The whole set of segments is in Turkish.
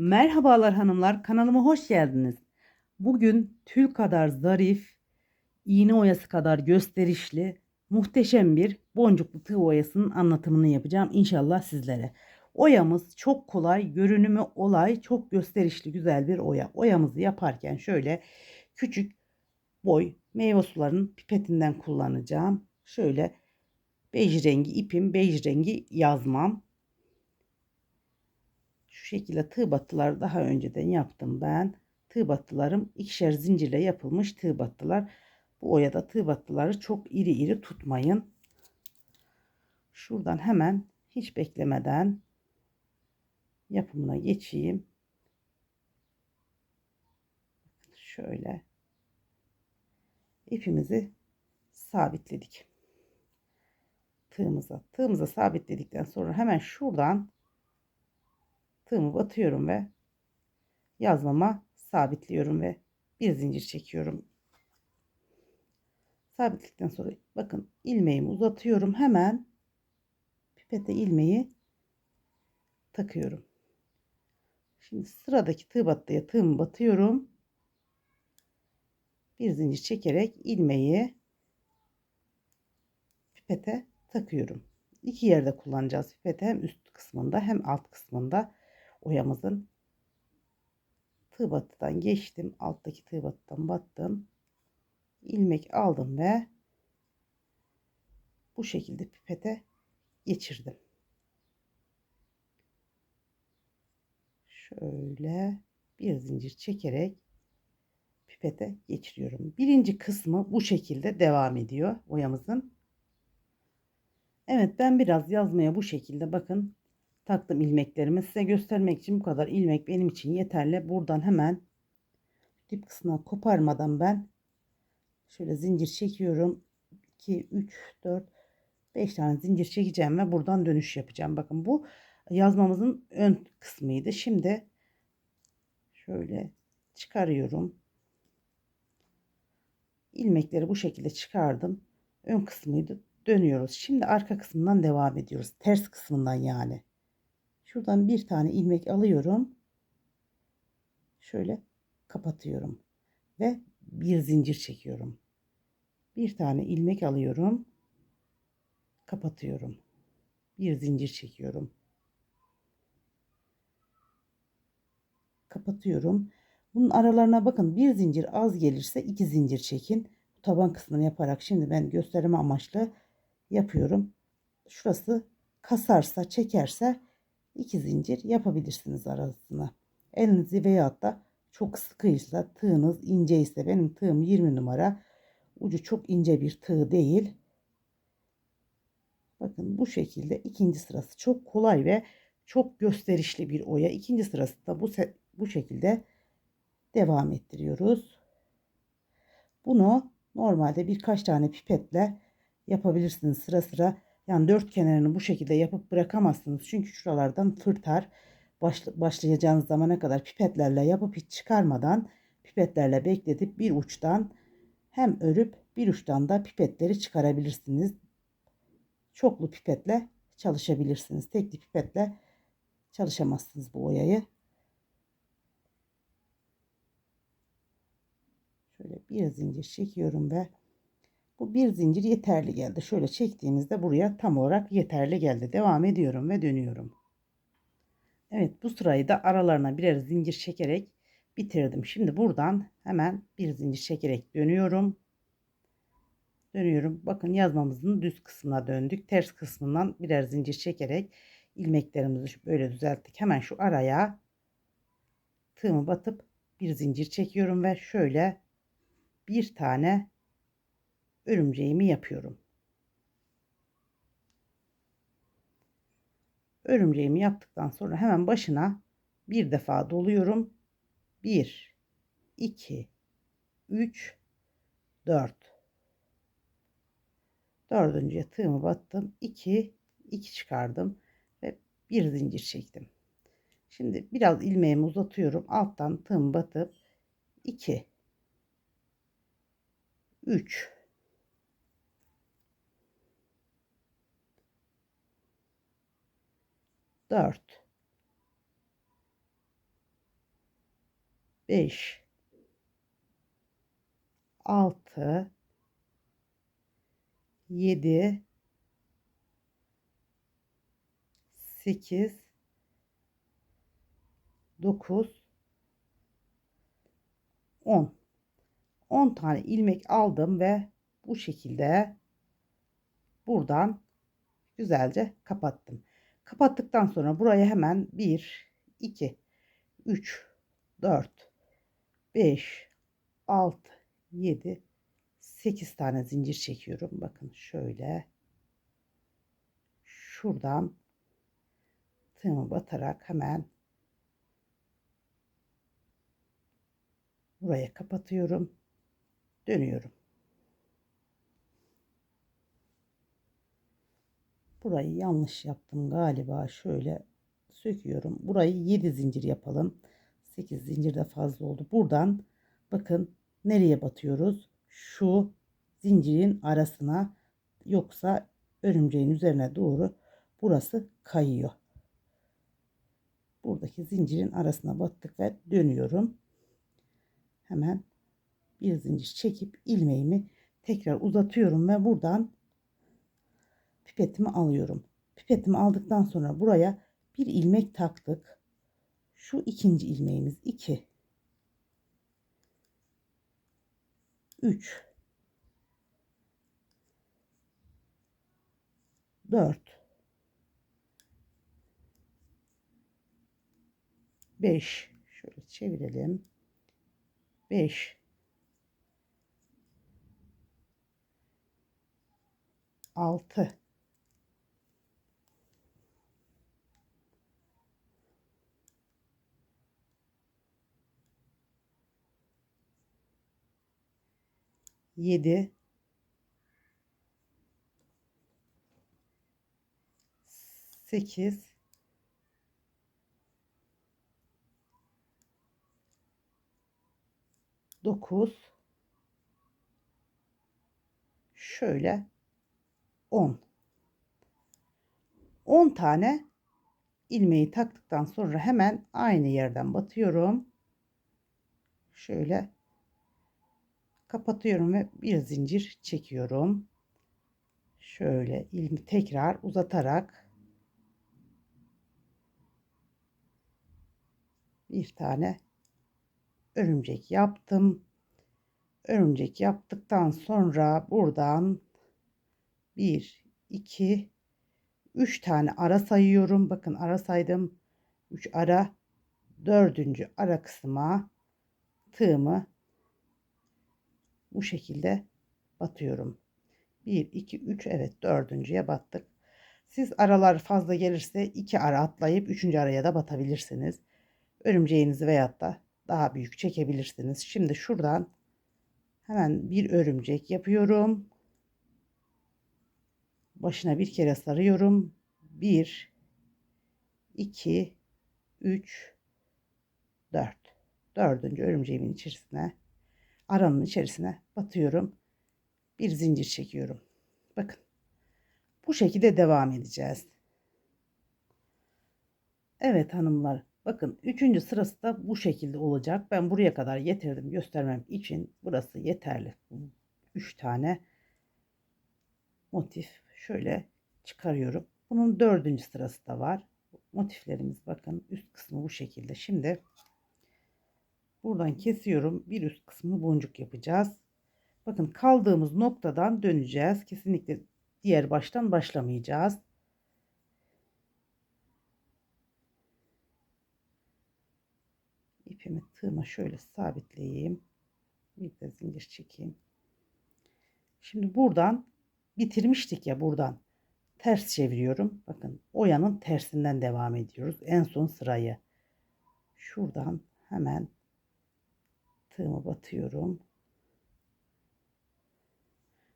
Merhabalar hanımlar, kanalıma hoş geldiniz. Bugün tül kadar zarif, iğne oyası kadar gösterişli, muhteşem bir boncuklu tığ oyasının anlatımını yapacağım inşallah sizlere. Oyamız çok kolay, görünümü olay, çok gösterişli güzel bir oya. Oyamızı yaparken şöyle küçük boy meyve sularının pipetinden kullanacağım. Şöyle bej rengi ipim, bej rengi yazmam. Şu şekilde tığ battılar daha önceden yaptım ben. Tığ battılarım ikişer zincirle yapılmış tığ battılar. Bu oyada tığ battıları çok iri iri tutmayın. Şuradan hemen hiç beklemeden yapımına geçeyim. Şöyle ipimizi sabitledik. Tığımıza, tığımıza sabitledikten sonra hemen şuradan tığımı batıyorum ve yazmama sabitliyorum ve bir zincir çekiyorum. Sabitledikten sonra bakın ilmeğimi uzatıyorum hemen pipete ilmeği takıyorum. Şimdi sıradaki tığ battıya tığımı batıyorum. Bir zincir çekerek ilmeği pipete takıyorum. İki yerde kullanacağız pipete hem üst kısmında hem alt kısmında oyamızın tığ battıdan geçtim. Alttaki tığ battıdan battım. ilmek aldım ve bu şekilde pipete geçirdim. Şöyle bir zincir çekerek pipete geçiriyorum. Birinci kısmı bu şekilde devam ediyor oyamızın. Evet ben biraz yazmaya bu şekilde bakın taktım ilmeklerimi size göstermek için bu kadar ilmek benim için yeterli. Buradan hemen dip kısmına koparmadan ben şöyle zincir çekiyorum. 2, 3, 4, 5 tane zincir çekeceğim ve buradan dönüş yapacağım. Bakın bu yazmamızın ön kısmıydı. Şimdi şöyle çıkarıyorum. ilmekleri bu şekilde çıkardım. Ön kısmıydı. Dönüyoruz. Şimdi arka kısmından devam ediyoruz. Ters kısmından yani. Şuradan bir tane ilmek alıyorum. Şöyle kapatıyorum. Ve bir zincir çekiyorum. Bir tane ilmek alıyorum. Kapatıyorum. Bir zincir çekiyorum. Kapatıyorum. Bunun aralarına bakın bir zincir az gelirse iki zincir çekin. Taban kısmını yaparak şimdi ben gösterme amaçlı yapıyorum. Şurası kasarsa çekerse iki zincir yapabilirsiniz arasına. Elinizi veyahut da çok sıkıysa tığınız ince ise benim tığım 20 numara ucu çok ince bir tığ değil. Bakın bu şekilde ikinci sırası çok kolay ve çok gösterişli bir oya. İkinci sırası da bu bu şekilde devam ettiriyoruz. Bunu normalde birkaç tane pipetle yapabilirsiniz sıra sıra. Yani dört kenarını bu şekilde yapıp bırakamazsınız. Çünkü şuralardan fırtar. Başla, başlayacağınız zamana kadar pipetlerle yapıp hiç çıkarmadan pipetlerle bekletip bir uçtan hem örüp bir uçtan da pipetleri çıkarabilirsiniz. Çoklu pipetle çalışabilirsiniz. Tekli pipetle çalışamazsınız bu oyayı. Şöyle bir zincir çekiyorum ve bu bir zincir yeterli geldi. Şöyle çektiğimizde buraya tam olarak yeterli geldi. Devam ediyorum ve dönüyorum. Evet bu sırayı da aralarına birer zincir çekerek bitirdim. Şimdi buradan hemen bir zincir çekerek dönüyorum. Dönüyorum. Bakın yazmamızın düz kısmına döndük. Ters kısmından birer zincir çekerek ilmeklerimizi böyle düzelttik. Hemen şu araya tığımı batıp bir zincir çekiyorum ve şöyle bir tane örümceğimi yapıyorum. Örümceğimi yaptıktan sonra hemen başına bir defa doluyorum. 1 2 3 4 Dördüncüye tığımı battım. 2 2 çıkardım ve bir zincir çektim. Şimdi biraz ilmeğimi uzatıyorum. Alttan tığımı batıp 2 3 4 5 6 7 8 9 10 10 tane ilmek aldım ve bu şekilde buradan güzelce kapattım. Kapattıktan sonra buraya hemen 1 2 3 4 5 6 7 8 tane zincir çekiyorum. Bakın şöyle şuradan tığımı batarak hemen buraya kapatıyorum. Dönüyorum. Burayı yanlış yaptım galiba. Şöyle söküyorum. Burayı 7 zincir yapalım. 8 zincir de fazla oldu. Buradan bakın nereye batıyoruz? Şu zincirin arasına yoksa örümceğin üzerine doğru burası kayıyor. Buradaki zincirin arasına battık ve dönüyorum. Hemen bir zincir çekip ilmeğimi tekrar uzatıyorum ve buradan pipetimi alıyorum. Pipetimi aldıktan sonra buraya bir ilmek taktık. Şu ikinci ilmeğimiz 2 3 4 5 şöyle çevirelim. 5 6 7 8 9 şöyle 10 10 tane ilmeği taktıktan sonra hemen aynı yerden batıyorum. Şöyle kapatıyorum ve bir zincir çekiyorum. Şöyle ilmi tekrar uzatarak bir tane örümcek yaptım. Örümcek yaptıktan sonra buradan 1 2 3 tane ara sayıyorum. Bakın ara saydım. 3 ara. Dördüncü ara kısma tığımı bu şekilde batıyorum. 1 2 3 evet dördüncüye battık. Siz aralar fazla gelirse 2 ara atlayıp 3. araya da batabilirsiniz. Örümceğinizi veyahut da daha büyük çekebilirsiniz. Şimdi şuradan hemen bir örümcek yapıyorum. Başına bir kere sarıyorum. 1 2 3 4 dördüncü örümceğimin içerisine aranın içerisine batıyorum. Bir zincir çekiyorum. Bakın. Bu şekilde devam edeceğiz. Evet hanımlar. Bakın üçüncü sırası da bu şekilde olacak. Ben buraya kadar getirdim göstermem için. Burası yeterli. Üç tane motif şöyle çıkarıyorum. Bunun dördüncü sırası da var. Motiflerimiz bakın üst kısmı bu şekilde. Şimdi buradan kesiyorum. Bir üst kısmını boncuk yapacağız. Bakın kaldığımız noktadan döneceğiz. Kesinlikle diğer baştan başlamayacağız. ipimi tığıma şöyle sabitleyeyim. Bir de zincir çekeyim. Şimdi buradan bitirmiştik ya buradan ters çeviriyorum. Bakın oyanın tersinden devam ediyoruz. En son sırayı şuradan hemen tığımı batıyorum.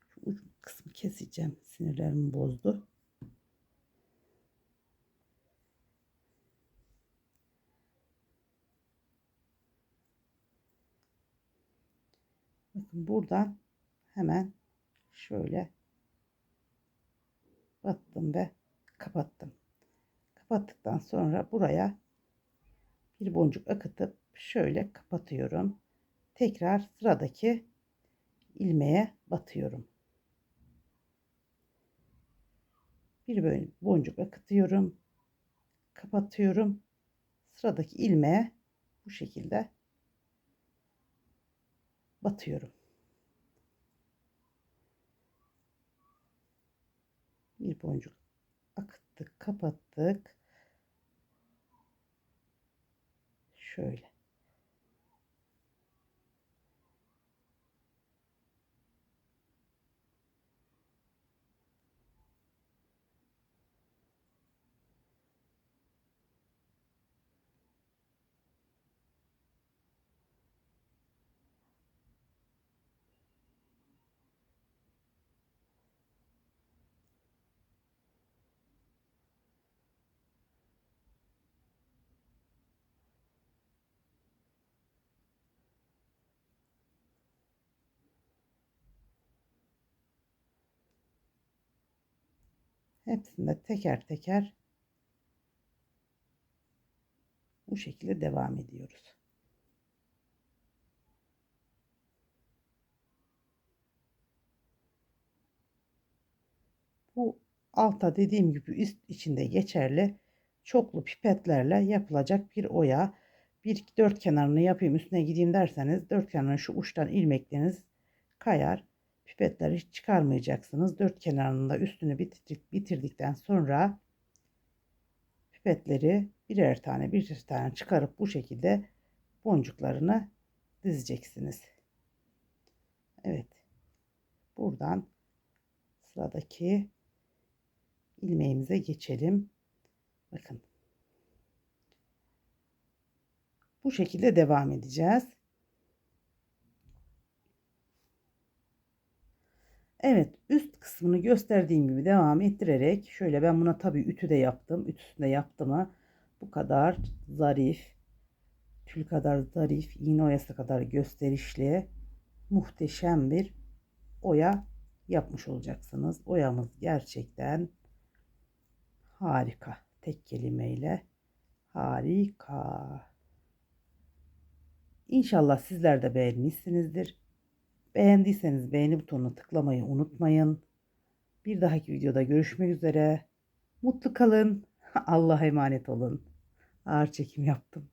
Şu uç kısmı keseceğim. Sinirlerimi bozdu. Bakın buradan hemen şöyle battım ve kapattım. Kapattıktan sonra buraya bir boncuk akıtıp şöyle kapatıyorum. Tekrar sıradaki ilmeğe batıyorum. Bir boncuk akıtıyorum. Kapatıyorum. Sıradaki ilmeğe bu şekilde batıyorum. Bir boncuk akıttık, kapattık. Şöyle. Hepsinde teker teker bu şekilde devam ediyoruz. Bu alta dediğim gibi üst içinde geçerli çoklu pipetlerle yapılacak bir oya. Bir dört kenarını yapayım üstüne gideyim derseniz dört kenarını şu uçtan ilmekleriniz kayar. Pipetleri hiç çıkarmayacaksınız. Dört kenarını da üstünü bitirdik, bitirdikten sonra pipetleri birer tane birer tane çıkarıp bu şekilde boncuklarını dizeceksiniz. Evet. Buradan sıradaki ilmeğimize geçelim. Bakın. Bu şekilde devam edeceğiz. Evet üst kısmını gösterdiğim gibi devam ettirerek şöyle ben buna tabi ütü de yaptım. Ütüsünde yaptığımı bu kadar zarif tül kadar zarif iğne oyası kadar gösterişli muhteşem bir oya yapmış olacaksınız. Oyamız gerçekten harika. Tek kelimeyle harika. İnşallah sizler de beğenmişsinizdir. Beğendiyseniz beğeni butonuna tıklamayı unutmayın. Bir dahaki videoda görüşmek üzere. Mutlu kalın. Allah'a emanet olun. Ağır çekim yaptım.